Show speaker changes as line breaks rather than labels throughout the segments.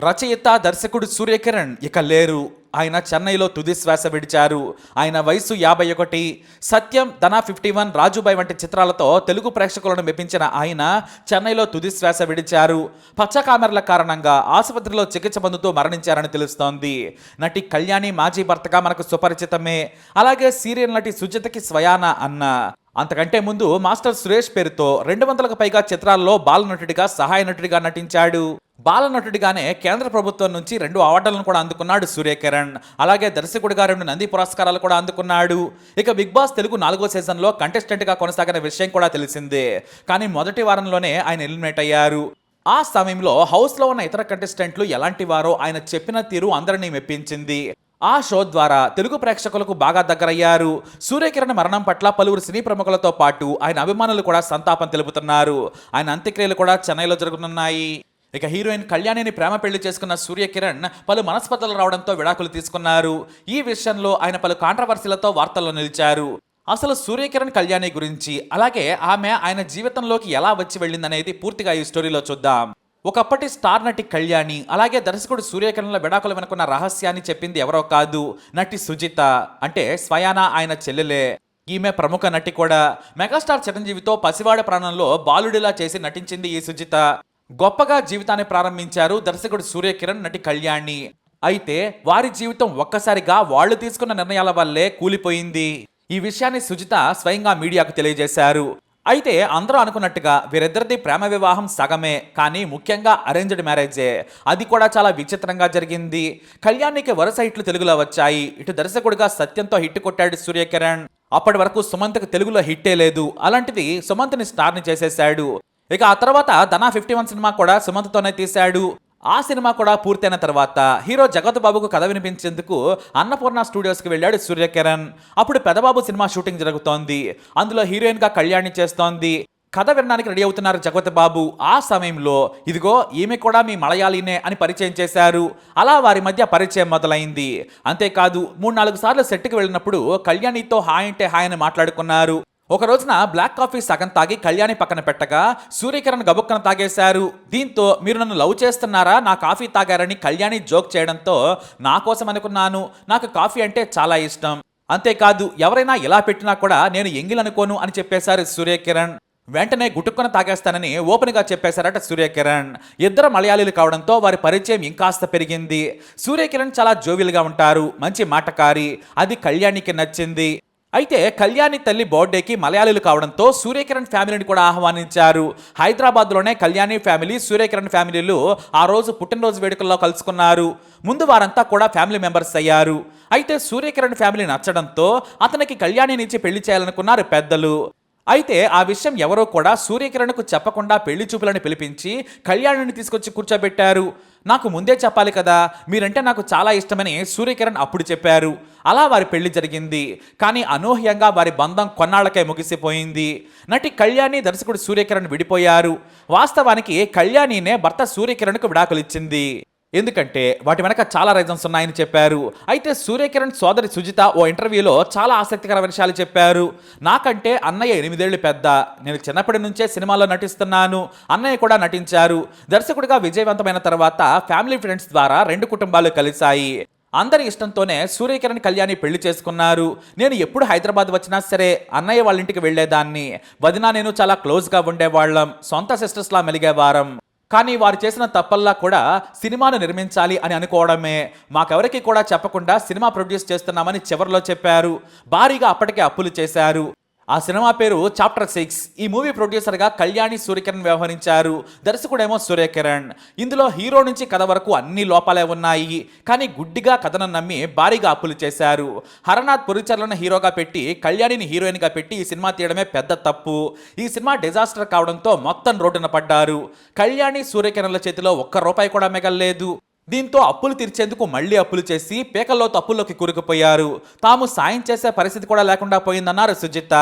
రచయిత దర్శకుడు సూర్యకిరణ్ ఇక లేరు. ఆయన చెన్నైలో తుది శ్వాస విడిచారు. ఆయన వయసు యాభై ఒకటి. సత్యం ధనా ఫిఫ్టీ వన్ రాజుబాయ్ వంటి చిత్రాలతో తెలుగు ప్రేక్షకులను మెప్పించిన ఆయన చెన్నైలో తుది శ్వాస విడిచారు. పచ్చ కామెరల కారణంగా ఆసుపత్రిలో చికిత్స పొందుతూ మరణించారని తెలుస్తోంది. నటి కళ్యాణి మాజీ భర్తగా మనకు సుపరిచితమే. అలాగే సీరియల్ నటి సుజితకి స్వయాన అన్న. అంతకంటే ముందు మాస్టర్ సురేష్ పేరుతో రెండు వందలకు పైగా చిత్రాల్లో బాలనటుడిగా సహాయ నటుడిగా నటించాడు. బాలనటుడిగానే కేంద్ర ప్రభుత్వం నుంచి రెండు అవార్డులను కూడా అందుకున్నాడు సూర్యకిరణ్. అలాగే దర్శకుడిగా రెండు నంది పురస్కారాలు కూడా అందుకున్నాడు. ఇక బిగ్ బాస్ తెలుగు నాలుగో సీజన్లో కంటెస్టెంట్గా కొనసాగిన విషయం కూడా తెలిసిందే. కానీ మొదటి వారంలోనే ఆయన ఎలిమినేట్ అయ్యారు. ఆ సమయంలో హౌస్లో ఉన్న ఇతర కంటెస్టెంట్లు ఎలాంటి వారో ఆయన చెప్పిన తీరు అందరినీ మెప్పించింది. ఆ షో ద్వారా తెలుగు ప్రేక్షకులకు బాగా దగ్గరయ్యారు. సూర్యకిరణ్ మరణం పట్ల పలువురు సినీ ప్రముఖులతో పాటు ఆయన అభిమానులు కూడా సంతాపం తెలుపుతున్నారు. ఆయన అంత్యక్రియలు కూడా చెన్నైలో జరుగుతున్నాయి ఇక హీరోయిన్ కళ్యాణిని ప్రేమ పెళ్ళి చేసుకున్న సూర్యకిరణ్ పలు మనస్పర్ధలు రావడంతో విడాకులు తీసుకున్నారు. ఈ విషయంలో ఆయన పలు కాంట్రవర్సీలతో వార్తల్లో నిలిచారు. అసలు సూర్యకిరణ్ కళ్యాణి గురించి అలాగే ఆమె ఆయన జీవితంలోకి ఎలా వచ్చి వెళ్ళిందనేది పూర్తిగా ఈ స్టోరీలో చూద్దాం. ఒకప్పటి స్టార్ నటి కళ్యాణి అలాగే దర్శకుడు సూర్యకిరణ్ల విడాకులు వెనుకున్న రహస్యాన్ని చెప్పింది ఎవరో కాదు నటి సుజిత అంటే స్వయాన ఆయన చెల్లెలే. ఈమె ప్రముఖ నటి కూడా. మెగాస్టార్ చిరంజీవితో పసివాడ ప్రాణంలో బాలుడిలా చేసి నటించింది ఈ సుజిత. గొప్పగా జీవితాన్ని ప్రారంభించారు దర్శకుడు సూర్యకిరణ్ నటి కళ్యాణి. అయితే వారి జీవితం ఒక్కసారిగా వాళ్ళు తీసుకున్న నిర్ణయాల వల్లే కూలిపోయింది. ఈ విషయాన్ని సుజిత స్వయంగా మీడియాకు తెలియజేశారు. అయితే అందరూ అనుకున్నట్టుగా వీరిద్దరిది ప్రేమ వివాహం సగమే కానీ ముఖ్యంగా అరేంజ్డ్ మ్యారేజే అది కూడా చాలా విచిత్రంగా జరిగింది. కళ్యాణికి వరుస హిట్లు తెలుగులో వచ్చాయి. ఇటు దర్శకుడిగా సత్యంతో హిట్ కొట్టాడు సూర్యకిరణ్. అప్పటి వరకు సుమంత్కి తెలుగులో హిట్టే లేదు. అలాంటిది సుమంత్ని స్టార్ని చేసేశాడు. ఇక ఆ తర్వాత ధనా ఫిఫ్టీ వన్ సినిమా కూడా సుమంత్తోనే తీశాడు. ఆ సినిమా కూడా పూర్తయిన తర్వాత హీరో జగత్ బాబుకు కథ వినిపించేందుకు అన్నపూర్ణ స్టూడియోస్కి వెళ్ళాడు సూర్యకిరణ్. అప్పుడు పెదబాబు సినిమా షూటింగ్ జరుగుతోంది. అందులో హీరోయిన్గా కళ్యాణి చేస్తోంది. కథ వినడానికి రెడీ అవుతున్నారు జగత్ బాబు. ఆ సమయంలో ఇదిగో ఈమె కూడా మీ మలయాళీనే అని పరిచయం చేశారు. అలా వారి మధ్య పరిచయం మొదలైంది. అంతేకాదు మూడు నాలుగు సార్లు సెట్కి వెళ్ళినప్పుడు కళ్యాణితో హాయ్ అంటే హాయ్ అని మాట్లాడుకున్నారు. ఒక రోజున బ్లాక్ కాఫీ సగం తాగి కళ్యాణి పక్కన పెట్టగా సూర్యకిరణ్ గబుక్కన తాగేశారు. దీంతో మీరు నన్ను లవ్ చేస్తున్నారా? నా కాఫీ తాగారని కళ్యాణి జోక్ చేయడంతో నా కోసం అనుకున్నాను. నాకు కాఫీ అంటే చాలా ఇష్టం. అంతేకాదు ఎవరైనా ఇలా పెట్టినా కూడా నేను ఎంగిలనుకోను అని చెప్పేశారు సూర్యకిరణ్. వెంటనే గుటుక్కున తాగేస్తానని ఓపెన్గా చెప్పేశారట సూర్యకిరణ్. ఇద్దరు మలయాళీలు కావడంతో వారి పరిచయం ఇంకాస్త పెరిగింది. సూర్యకిరణ్ చాలా జోవిల్గా ఉంటారు. మంచి మాటకారి. అది కళ్యాణికి నచ్చింది. అయితే కళ్యాణి తల్లి బర్త్డేకి మలయాళీలు కావడంతో సూర్యకిరణ్ ఫ్యామిలీని కూడా ఆహ్వానించారు. హైదరాబాద్లోనే కళ్యాణి ఫ్యామిలీ సూర్యకిరణ్ ఫ్యామిలీలు ఆ రోజు పుట్టినరోజు వేడుకల్లో కలుసుకున్నారు. ముందు వారంతా కూడా ఫ్యామిలీ మెంబర్స్ అయ్యారు. అయితే సూర్యకిరణ్ ఫ్యామిలీ నచ్చడంతో అతనికి కళ్యాణి నుంచి పెళ్ళి చేయాలనుకున్నారు పెద్దలు. అయితే ఆ విషయం ఎవరో కూడా సూర్యకిరణ్కు చెప్పకుండా పెళ్ళి చూపులను పిలిపించి కళ్యాణిని తీసుకొచ్చి కూర్చోబెట్టారు. నాకు ముందే చెప్పాలి కదా మీరంటే నాకు చాలా ఇష్టమని సూర్యకిరణ్ అప్పుడు చెప్పారు. అలా వారి పెళ్ళి జరిగింది. కానీ అనూహ్యంగా వారి బంధం కొన్నాళ్ళకే ముగిసిపోయింది. నటి కళ్యాణి దర్శకుడు సూర్యకిరణ్ విడిపోయారు. వాస్తవానికి కళ్యాణినే భర్త సూర్యకిరణ్కు విడాకులు ఇచ్చింది ఎందుకంటే వాటి వెనక చాలా రీజన్స్ ఉన్నాయని చెప్పారు. అయితే సూర్యకిరణ్ సోదరి సుజిత ఓ ఇంటర్వ్యూలో చాలా ఆసక్తికర విషయాలు చెప్పారు. నాకంటే అన్నయ్య ఎనిమిదేళ్ళు పెద్ద. నేను చిన్నప్పటి నుంచే సినిమాలో నటిస్తున్నాను. అన్నయ్య కూడా నటించారు. దర్శకుడిగా విజయవంతమైన తర్వాత ఫ్యామిలీ ఫ్రెండ్స్ ద్వారా రెండు కుటుంబాలు కలిశాయి. అందరి ఇష్టంతోనే సూర్యకిరణ్ కళ్యాణి పెళ్ళి చేసుకున్నారు. నేను ఎప్పుడు హైదరాబాద్ వచ్చినా సరే అన్నయ్య వాళ్ళ ఇంటికి వెళ్ళేదాన్ని వదినా నేను చాలా క్లోజ్గా ఉండేవాళ్ళం. సొంత సిస్టర్స్లా మెలిగేవారం. కానీ వారు చేసిన తప్పల్లా కూడా సినిమాను నిర్మించాలి అని అనుకోవడమే. మాకెవరికి కూడా చెప్పకుండా సినిమా ప్రొడ్యూస్ చేస్తున్నామని చివరిలో చెప్పారు. భారీగా అప్పటికే అప్పులు చేశారు. ఆ సినిమా పేరు చాప్టర్ సిక్స్. ఈ మూవీ ప్రొడ్యూసర్గా కళ్యాణి సూర్యకిరణ్ వ్యవహరించారు. దర్శకుడేమో సూర్యకిరణ్. ఇందులో హీరో నుంచి కథ వరకు అన్ని లోపాలే ఉన్నాయి. కానీ గుడ్డిగా కథను నమ్మి భారీగా అప్పులు చేశారు. హరనాథ్ పురిచర్లను హీరోగా పెట్టి కళ్యాణిని హీరోయిన్గా పెట్టి ఈ సినిమా తీయడమే పెద్ద తప్పు. ఈ సినిమా డిజాస్టర్ కావడంతో మొత్తం రోడ్డున పడ్డారు. కళ్యాణి సూర్యకిరణ్ల చేతిలో ఒక్క రూపాయి కూడా మిగల్లేదు. దీంతో అప్పులు తీర్చేందుకు మళ్ళీ అప్పులు చేసి పేకల్లో తప్పుల్లోకి కూరుకుపోయారు. తాము సాయం చేసే పరిస్థితి కూడా లేకుండా పోయిందన్నారు సుజిత.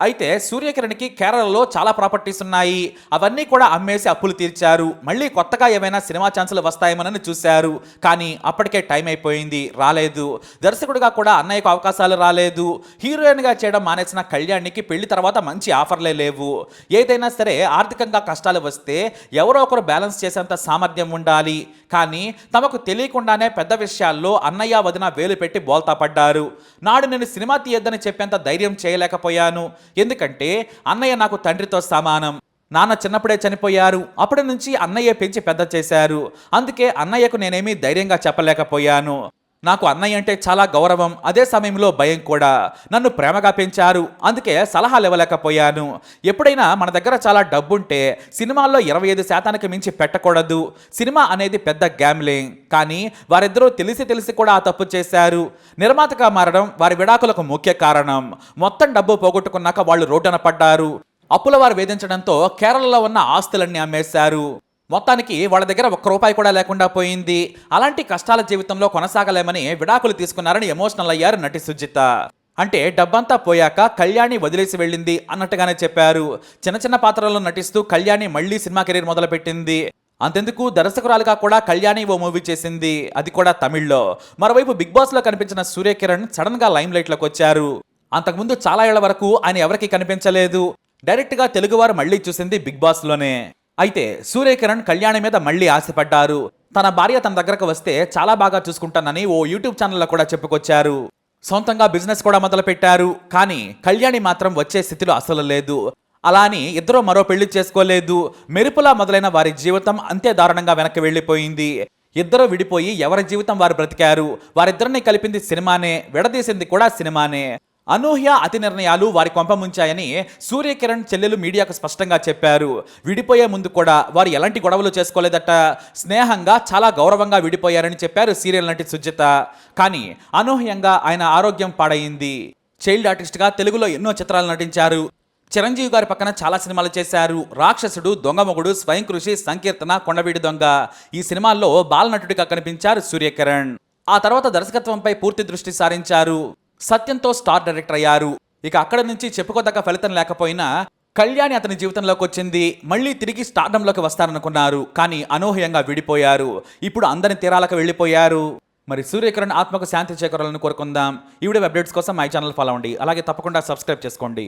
అయితే సూర్యకిరణ్కి కేరళలో చాలా ప్రాపర్టీస్ ఉన్నాయి. అవన్నీ కూడా అమ్మేసి అప్పులు తీర్చారు. మళ్ళీ కొత్తగా ఏమైనా సినిమా ఛాన్సులు వస్తాయేమోనని చూశారు. కానీ అప్పటికే టైం అయిపోయింది. రాలేదు. దర్శకుడిగా కూడా అన్నయ్యకు అవకాశాలు రాలేదు. హీరోయిన్గా చేయడం మానేసిన కళ్యాణ్కి పెళ్ళి తర్వాత మంచి ఆఫర్లే లేవు. ఏదైనా సరే ఆర్థికంగా కష్టాలు వస్తే ఎవరో ఒకరు బ్యాలెన్స్ చేసేంత సామర్థ్యం ఉండాలి. కానీ తమకు తెలియకుండానే పెద్ద విషయాల్లో అన్నయ్య వదిన వేలు పెట్టి బోల్తా పడ్డారు. నాడు నేను సినిమా తీయొద్దని చెప్పేంత ధైర్యం చేయలేకపోయాను. ఎందుకంటే అన్నయ్య నాకు తండ్రితో సమానం. నాన్న చిన్నప్పుడే చనిపోయారు. అప్పటి నుంచి అన్నయ్య పెంచి పెద్ద చేశారు. అందుకే అన్నయ్యకు నేనేమీ ధైర్యంగా చెప్పలేకపోయాను. నాకు అన్నయ్య అంటే చాలా గౌరవం అదే సమయంలో భయం కూడా. నన్ను ప్రేమగా పెంచారు అందుకే సలహాలు ఇవ్వలేకపోయాను. ఎప్పుడైనా మన దగ్గర చాలా డబ్బుంటే సినిమాల్లో ఇరవై ఐదు శాతానికి మించి పెట్టకూడదు. సినిమా అనేది పెద్ద గ్యామ్లింగ్ కానీ వారిద్దరూ తెలిసి తెలిసి కూడా ఆ తప్పు చేశారు. నిర్మాతగా మారడం వారి విడాకులకు ముఖ్య కారణం. మొత్తం డబ్బు పోగొట్టుకున్నాక వాళ్ళు రోడ్డున పడ్డారు. అప్పుల వారు వేధించడంతో కేరళలో ఉన్న ఆస్తులన్నీ అమ్మేశారు. మొత్తానికి వాళ్ళ దగ్గర ఒక్క రూపాయి కూడా లేకుండా పోయింది. అలాంటి కష్టాల జీవితంలో కొనసాగలేమని విడాకులు తీసుకున్నారని ఎమోషనల్ అయ్యారు నటి సుజిత. అంటే డబ్బంతా పోయాక కళ్యాణి వదిలేసి వెళ్ళింది అన్నట్టుగానే చెప్పారు. చిన్న చిన్న పాత్రల్లో నటిస్తూ కళ్యాణి మళ్ళీ సినిమా కెరీర్ మొదలుపెట్టింది. అంతెందుకు దర్శకురాలుగా కూడా కళ్యాణి ఓ మూవీ చేసింది. అది కూడా తమిళ్ళో. మరోవైపు బిగ్ బాస్లో కనిపించిన సూర్యకిరణ్ సడన్గా లైమ్ లైట్లోకి వచ్చారు. అంతకుముందు చాలా ఏళ్ళ వరకు ఆయన ఎవరికి కనిపించలేదు. డైరెక్ట్గా తెలుగువారు మళ్ళీ చూసింది బిగ్ బాస్లోనే. అయితే సూర్యకిరణ్ కళ్యాణి మీద మళ్ళీ ఆశపడ్డారు. తన భార్య తన దగ్గరకు వస్తే చాలా బాగా చూసుకుంటానని ఓ యూట్యూబ్ ఛానల్లో కూడా చెప్పుకొచ్చారు. సొంతంగా బిజినెస్ కూడా మొదలుపెట్టారు. కానీ కళ్యాణి మాత్రం వచ్చే స్థితిలో అసలు లేదు. అలా అని ఇద్దరూ మరో పెళ్ళి చేసుకోలేదు. మెరుపులా మొదలైన వారి జీవితం అంతే దారుణంగా వెనక్కి వెళ్ళిపోయింది. ఇద్దరు విడిపోయి ఎవరి జీవితం వారు బ్రతికారు? వారిద్దరిని కలిపింది సినిమానే విడదీసింది కూడా సినిమానే. అనూహ్య అతి నిర్ణయాలు వారి కొంపముంచాయని సూర్యకిరణ్ చెల్లెలు మీడియాకు స్పష్టంగా చెప్పారు. విడిపోయే ముందు కూడా వారు ఎలాంటి గొడవలు చేసుకోలేదట? స్నేహంగా చాలా గౌరవంగా విడిపోయారని చెప్పారు సీరియల్ నటి సుజిత. కానీ అనూహ్యంగా ఆయన ఆరోగ్యం పాడైంది. చైల్డ్ ఆర్టిస్ట్గా తెలుగులో ఎన్నో చిత్రాలు నటించారు. చిరంజీవి గారి పక్కన చాలా సినిమాలు చేశారు. రాక్షసుడు దొంగమొగుడు స్వయం కృషి సంకీర్తన కొండవీడి దొంగ ఈ సినిమాల్లో బాలనటుడిగా కనిపించారు సూర్యకిరణ్. ఆ తర్వాత దర్శకత్వంపై పూర్తి దృష్టి సారించారు. సత్యంతో స్టార్ డైరెక్టర్ అయ్యారు. ఇక అక్కడ నుంచి చెప్పుకోదగ్గ ఫలితం లేకపోయినా కళ్యాణి అతని జీవితంలోకి వచ్చింది. మళ్ళీ తిరిగి స్టార్డంలోకి వస్తారనుకున్నారు. కానీ అనూహ్యంగా విడిపోయారు. ఇప్పుడు అందరి తీరాలకు వెళ్ళిపోయారు. మరి సూర్యకిరణ్ ఆత్మకు శాంతి చేకూరాలని కోరుకుందాం. ఈ వీడియో అప్డేట్స్ కోసం మై ఛానల్ ఫాలో అవ్వండి. అలాగే తప్పకుండా సబ్స్క్రైబ్ చేసుకోండి.